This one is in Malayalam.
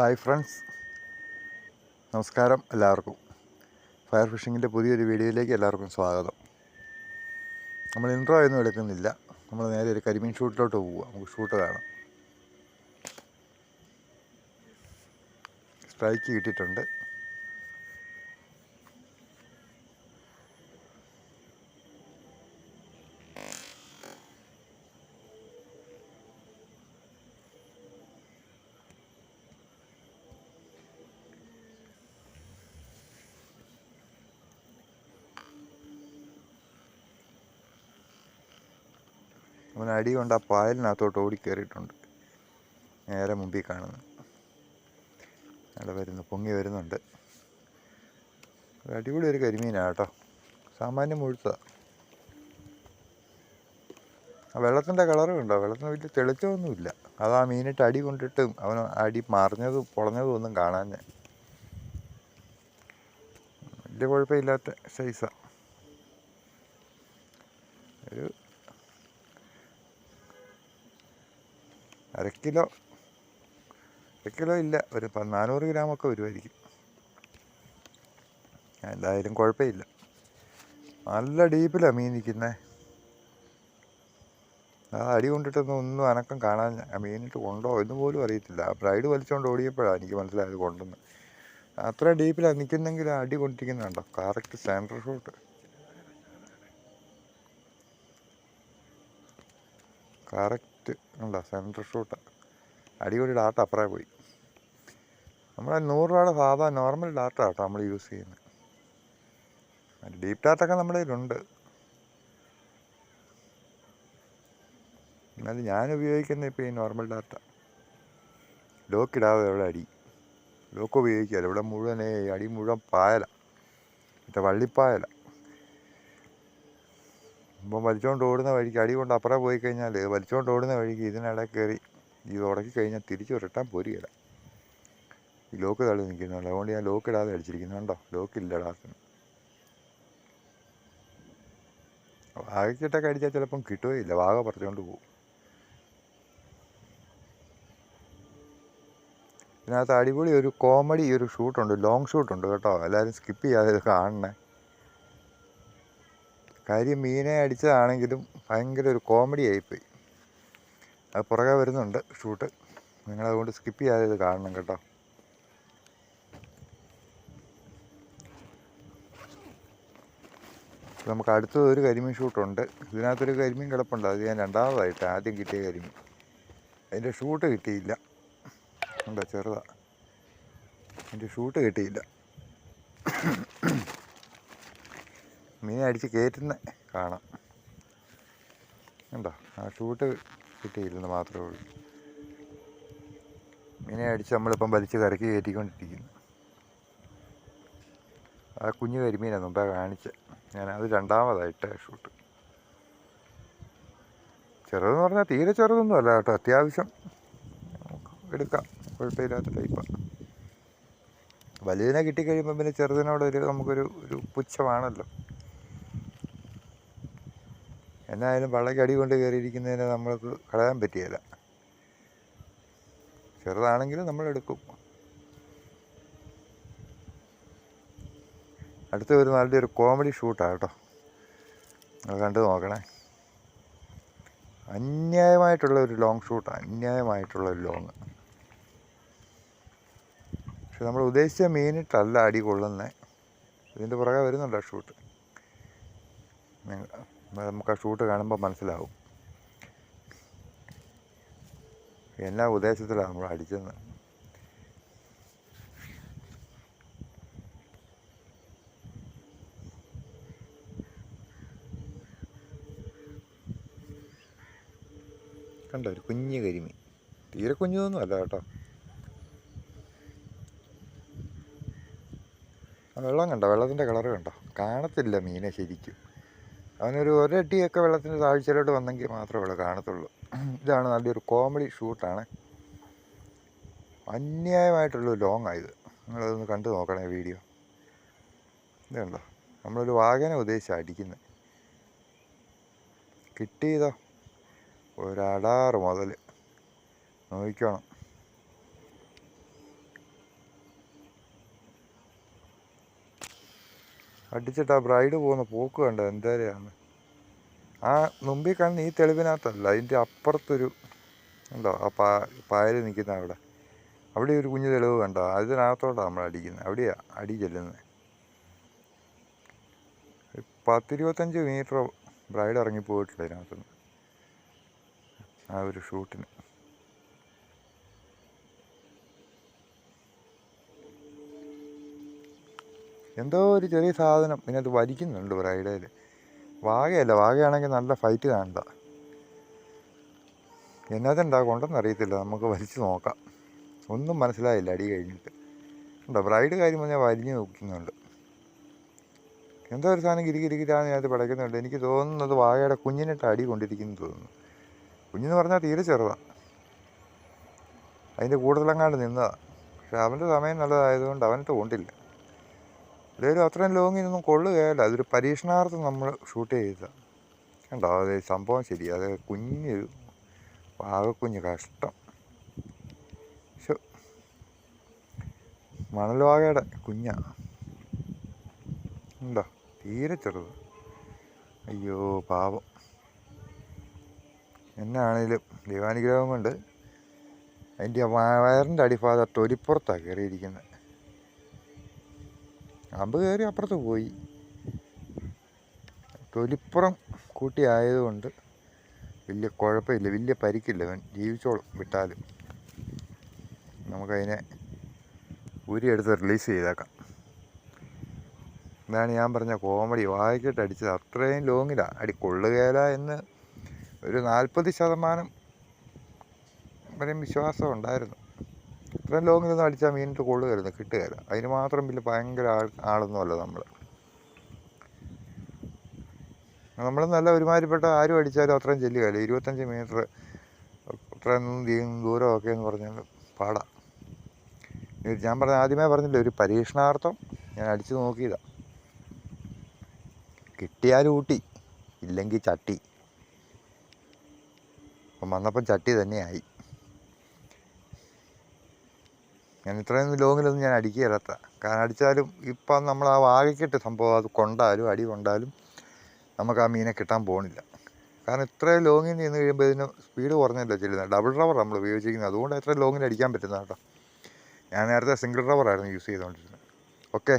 Hi friends. നമസ്കാരം എല്ലാവർക്കും. ഫയർ ഫിഷിങ്ങിന്റെ പുതിയൊരു വീഡിയോയിലേക്ക് എല്ലാവർക്കും സ്വാഗതം. നമ്മൾ ഇൻട്രോ ഒന്നും എടുക്കുന്നില്ല. നമ്മൾ നേരെ ഒരു കരിമീൻ ഷൂട്ടിലോട്ട് പോവുക. നമുക്ക് ഷൂട്ട് കാണാം. സ്ട്രൈക്ക് കിട്ടിയിട്ടുണ്ട്. അവൻ അടി കൊണ്ട് ആ പായലിനകത്തോട്ട് ഓടി കയറിയിട്ടുണ്ട് നേരെ മുമ്പിൽ കാണുന്നു. അവിടെ വരുന്നു പൊങ്ങി വരുന്നുണ്ട്. അടിപൊളി ഒരു കരിമീനാണ് കേട്ടോ. സാമാന്യം ആ വെള്ളത്തിന്റെ കളറ് കണ്ടോ? വെള്ളത്തിന് വലിയ തെളിച്ചമൊന്നുമില്ല. അത് ആ മീനിട്ട് അടി കൊണ്ടിട്ടും അവൻ അടി മറിഞ്ഞതും പൊളഞ്ഞതും ഒന്നും കാണാൻ വലിയ കുഴപ്പമില്ലാത്ത സൈസാണ് ഒരു അര കിലോ കിലോ ഇല്ല. ഒരു നാനൂറ് ഗ്രാമൊക്കെ വരുമായിരിക്കും എന്തായാലും കുഴപ്പമില്ല. നല്ല ഡീപ്പിലാണ് മീൻ നിൽക്കുന്നത് ആ അടി കൊണ്ടിട്ടൊന്നും ഒന്നും അനക്കം കാണാൻ മീനിട്ട് കൊണ്ടോ എന്ന് പോലും അറിയത്തില്ല. ആ ബ്രൈഡ് വലിച്ചുകൊണ്ട് ഓടിയപ്പോഴാണ് എനിക്ക് മനസ്സിലായത് കൊണ്ടെന്ന് അത്ര ഡീപ്പിലാണ് നിൽക്കുന്നെങ്കിൽ അടി കൊണ്ടിരിക്കുന്നുണ്ടോ കറക്റ്റ് സെന്റർ ഷോട്ട് കറക്റ്റ് ഉണ്ടോ സെന്റർ ഷൂട്ട്. അടിപൊളി ഡാറ്റ അപ്പുറേ പോയി. നമ്മൾ നൂറ് രൂപയുടെ സാധാ നോർമൽ ഡാറ്റ കേട്ടോ നമ്മൾ യൂസ് ചെയ്യുന്നത് ഡീപ്പ് ഡാറ്റ ഒക്കെ നമ്മുടെ കയ്യിലുണ്ട്. എന്നാലും ഞാൻ ഉപയോഗിക്കുന്ന ഇപ്പോൾ ഈ നോർമൽ ഡാറ്റ. ലോക്ക് ഇടാതെ ഇവിടെ അടി? ലോക്ക് ഉപയോഗിക്കാമല്ലോ ഇവിടെ മുഴുവൻ അടി മുഴുവൻ പായല. മറ്റേ വള്ളിപ്പായല. ഇപ്പം വലിച്ചുകൊണ്ട് ഓടുന്ന വഴിക്ക് അടി കൊണ്ട് അപ്പുറം പോയി കഴിഞ്ഞാൽ വലിച്ചുകൊണ്ട് ഓടുന്ന വഴിക്ക് ഇതിനിടെ കയറി ഇത് ഉടക്കി കഴിഞ്ഞാൽ തിരിച്ചു റിട്ടാൻ പോരുകയില്ല ഈ ലോക്ക് തള്ളി നിൽക്കുന്നുണ്ട്. അതുകൊണ്ട് ഞാൻ ലോക്ക് ഇടാതെ അടിച്ചിരിക്കുന്നു. കണ്ടോ? ലോക്കില്ല ഡാസിന് വാഗക്കിട്ടൊക്കെ അടിച്ചാൽ ചിലപ്പം കിട്ടുകയില്ല വാഗ പറിച്ചുകൊണ്ട് പോകും ഇതിനകത്ത് അടിപൊളി ഒരു കോമഡി ഒരു ഷൂട്ടുണ്ട്. ലോങ് ഷൂട്ടുണ്ട് കേട്ടോ. എല്ലാവരും സ്കിപ്പ് ചെയ്യാതെ ഇത് കാണണേ. കാര്യം മീനെ അടിച്ചതാണെങ്കിലും ഭയങ്കര ഒരു കോമഡി ആയിപ്പോയി. അത് പുറകെ വരുന്നുണ്ട് ഷൂട്ട് നിങ്ങളതുകൊണ്ട് സ്കിപ്പ് ചെയ്യാതെ ഇത് കാണണം കേട്ടോ. നമുക്ക് അടുത്തത് ഒരു കരിമീൻ ഷൂട്ടുണ്ട് ഇതിനകത്തൊരു കരിമീൻ കിടപ്പുണ്ട്. അത് ഞാൻ രണ്ടാമതായിട്ട് ആദ്യം കിട്ടിയ കരിമീൻ. അതിന്റെ ഷൂട്ട് കിട്ടിയില്ല. ഉണ്ടോ? ചെറുതാ. അതിന്റെ ഷൂട്ട് കിട്ടിയില്ല. മീനെ അടിച്ച് കയറ്റുന്ന കാണാം. കണ്ടോ? ആ ഷൂട്ട് കിട്ടിയില്ലെന്ന് മാത്രമേ ഉള്ളൂ. മീനെ അടിച്ച് നമ്മളിപ്പം വലിച്ച് കരക്കി കയറ്റിക്കൊണ്ടിരിക്കുന്നു. ആ കുഞ്ഞു കരിമീനാണ് മുമ്പേ കാണിച്ച്. ഞാൻ അത് രണ്ടാമതായിട്ട് ഷൂട്ട്. ചെറുതെന്ന് പറഞ്ഞാൽ തീരെ ചെറുതൊന്നും അല്ല കേട്ടോ. അത്യാവശ്യം എടുക്കാം. കുഴപ്പമില്ലാത്ത ടൈപ്പാണ് വലുതിനെ കിട്ടിക്കഴിയുമ്പോൾ പിന്നെ ചെറുതിനോടൊരു നമുക്കൊരു ഒരു പുച്ഛമാണല്ലോ. എന്നായാലും വള്ളയ്ക്ക് അടി കൊണ്ട് കയറിയിരിക്കുന്നതിനെ നമ്മൾക്ക് കളയാൻ പറ്റിയല്ല. ചെറുതാണെങ്കിലും നമ്മൾ എടുക്കും. അടുത്ത ഒരു നല്ലൊരു കോമഡി ഷൂട്ടാണ് കേട്ടോ. നിങ്ങൾ കണ്ടു നോക്കണേ. അന്യായമായിട്ടുള്ള ഒരു ലോങ് ഷൂട്ടാണ് അന്യായമായിട്ടുള്ള ഒരു ലോങ്. പക്ഷെ നമ്മൾ ഉദ്ദേശിച്ച മീനിട്ടല്ല അടി കൊള്ളുന്നത് ഇതിന്റെ പുറകെ വരുന്നുണ്ടോ ഷൂട്ട്. നമുക്ക് ആ ഷൂട്ട് കാണുമ്പോൾ മനസ്സിലാവും. എന്നാ ഉദ്ദേശത്തിലാണ് നമ്മൾ അടിച്ചത് കണ്ടോ ഒരു കുഞ്ഞു കരിമി തീരെ കുഞ്ഞൊന്നും അല്ല കേട്ടോ. വെള്ളം കണ്ടോ? വെള്ളത്തിന്റെ കളറ് കണ്ടോ? കാണത്തില്ല മീനെ ശരിക്കും. അവനൊരു ഒരടിയൊക്കെ വെള്ളത്തിന്റെ താഴ്ചയിലോട്ട് വന്നെങ്കിൽ മാത്രമേ ഇവിടെ കാണത്തുള്ളൂ. ഇതാണ് നല്ലൊരു കോമഡി ഷൂട്ടാണ് അന്യായമായിട്ടുള്ള ലോങ് ആയത് നിങ്ങളതൊന്ന് കണ്ടു നോക്കണേ വീഡിയോ ഇതുണ്ടോ നമ്മളൊരു വാഹന ഉദ്ദേശിച്ച് അടിക്കുന്നത് കിട്ടിയതോ? ഒരടാറ് മുതൽ നോക്കണം അടിച്ചിട്ട് ആ ബ്രൈഡ് പോകുന്ന പോക്ക് കണ്ട? എന്തേരെയാണ് ആ മുമ്പിൽ കാണുന്ന ഈ തെളിവിനകത്തല്ല അതിന്റെ അപ്പുറത്തൊരു ഉണ്ടോ? ആ പാ പായൽ നിൽക്കുന്ന അവിടെ. അവിടെ ഒരു കുഞ്ഞു തെളിവ് കണ്ടോ? അതിനകത്തോട്ടാണ് നമ്മൾ അടിക്കുന്നത്. അവിടെയാ അടി ചെല്ലുന്നത്. പത്തിരുപത്തഞ്ച് മീറ്റർ ബ്രൈഡ് ഇറങ്ങി പോയിട്ടില്ല ഇതിനകത്തുനിന്ന്. ആ ഒരു ഷൂട്ടിന് എന്തോ ഒരു ചെറിയ സാധനം. ഇതിനകത്ത് വലിക്കുന്നുണ്ട് ബ്രൈഡയിൽ വാഗയല്ല വാഗയാണെങ്കിൽ നല്ല ഫൈറ്റ് കാണണ്ട എന്നതെന്താ കൊണ്ടെന്ന് അറിയത്തില്ല. നമുക്ക് വലിച്ചു നോക്കാം. ഒന്നും മനസ്സിലായില്ല അടി കഴിഞ്ഞിട്ട്. ഉണ്ടോ ബ്രൈഡ് കാര്യം പറഞ്ഞാൽ വലിഞ്ഞു നോക്കുന്നുണ്ട് എന്തോ ഒരു സാധനം കിരികിരിക്കിരാന്ന് ഇതിനകത്ത് പിടയ്ക്കുന്നുണ്ട്. എനിക്ക് തോന്നുന്നത് വാഗയുടെ കുഞ്ഞിനിട്ട് അടി കൊണ്ടിരിക്കുന്നു തോന്നുന്നു. കുഞ്ഞെന്ന് പറഞ്ഞാൽ തീരെ ചെറുതാണ് അതിന്റെ കൂടുതലങ്ങാണ്ട് നിന്നതാണ് പക്ഷെ അവന്റെ സമയം നല്ലതായതുകൊണ്ട് അവനിട്ട് കൊണ്ടില്ല. ഇതൊരു അത്രയും ലോങ്ങിനൊന്നും കൊള്ളുകയല്ല. അതൊരു പരീക്ഷണാർത്ഥം നമ്മൾ ഷൂട്ട് ചെയ്തതാണ് കണ്ടോ? അത് സംഭവം ശരി. അത് കുഞ്ഞ് വാഗക്കുഞ്ഞ് കഷ്ടം. ശോ മണൽവാകയുടെ കുഞ്ഞാ. ഉണ്ടോ? തീരെ ചെറുത്. അയ്യോ പാവം. എന്നാണേലും ദൈവാനുഗ്രഹം കൊണ്ട് അതിന്റെ വയറിന്റെ അടിഭാഗം തൊലിപ്പുറത്താണ് കയറിയിരിക്കുന്നത്. അമ്പ് കയറി അപ്പുറത്ത് പോയി. തൊലിപ്പുറം കൂട്ടി ആയതുകൊണ്ട് വലിയ കുഴപ്പമില്ല വലിയ പരിക്കില്ല ജീവിച്ചോളും വിട്ടാലും. നമുക്കതിനെ ഉരിയെടുത്ത് റിലീസ് ചെയ്തേക്കാം. ഇതാണ് ഞാൻ പറഞ്ഞ കോമഡി വായിക്കിട്ട് അടിച്ചത് അത്രയും ലോങ്ങിലാണ് അടി കൊള്ളുകയില്ല എന്ന് ഒരു നാൽപ്പത് ശതമാനം വരെയും വിശ്വാസം ഉണ്ടായിരുന്നു. ഇത്രയും നിന്ന് അടിച്ചാൽ മീനിട്ട് കൊള്ളുകയായിരുന്നു കിട്ടുകയില്ല. അതിന് മാത്രം വലിയ ഭയങ്കര ആൾ ആളൊന്നുമല്ല നമ്മൾ നമ്മൾ നല്ല ഒരുമാതിരിപ്പെട്ട ആരും അടിച്ചാലും അത്രയും ചെല്ലുകയില്ല ഇരുപത്തഞ്ച് മീറ്റർ അത്രയും ദൂരമൊക്കെ എന്ന് പറഞ്ഞാൽ പാടാം. ഞാൻ പറഞ്ഞ ആദ്യമേ പറഞ്ഞില്ല ഒരു പരീക്ഷണാർത്ഥം ഞാൻ അടിച്ചു നോക്കിയതാണ് കിട്ടിയാൽ ഊട്ടി ഇല്ലെങ്കിൽ ചട്ടി. അപ്പം വന്നപ്പം ചട്ടി തന്നെയായി. ഞാൻ ഇത്രയും ലോങ്ങിലൊന്നും ഞാൻ അടിക്കുകയില്ലാത്ത. കാരണം അടിച്ചാലും ഇപ്പം നമ്മൾ ആ വാഗയ്ക്കിട്ട് സംഭവം അത് കൊണ്ടാലും അടി കൊണ്ടാലും നമുക്ക് ആ മീനെ കിട്ടാൻ പോകണില്ല കാരണം ഇത്രയും ലോങ്ങിൽ നിന്ന് കഴിയുമ്പോൾ ഇതിന് സ്പീഡ് കുറഞ്ഞല്ലോ ചെല്ലുന്നത്. ഡബിൾ റബ്ബർ നമ്മൾ ഉപയോഗിച്ചിരിക്കുന്നത്. അതുകൊണ്ട് എത്ര ലോങ്ങിൽ അടിക്കാൻ പറ്റുന്ന കേട്ടോ ഞാൻ നേരത്തെ സിംഗിൾ റബ്ബറായിരുന്നു യൂസ് ചെയ്തുകൊണ്ടിരുന്നത് ഓക്കെ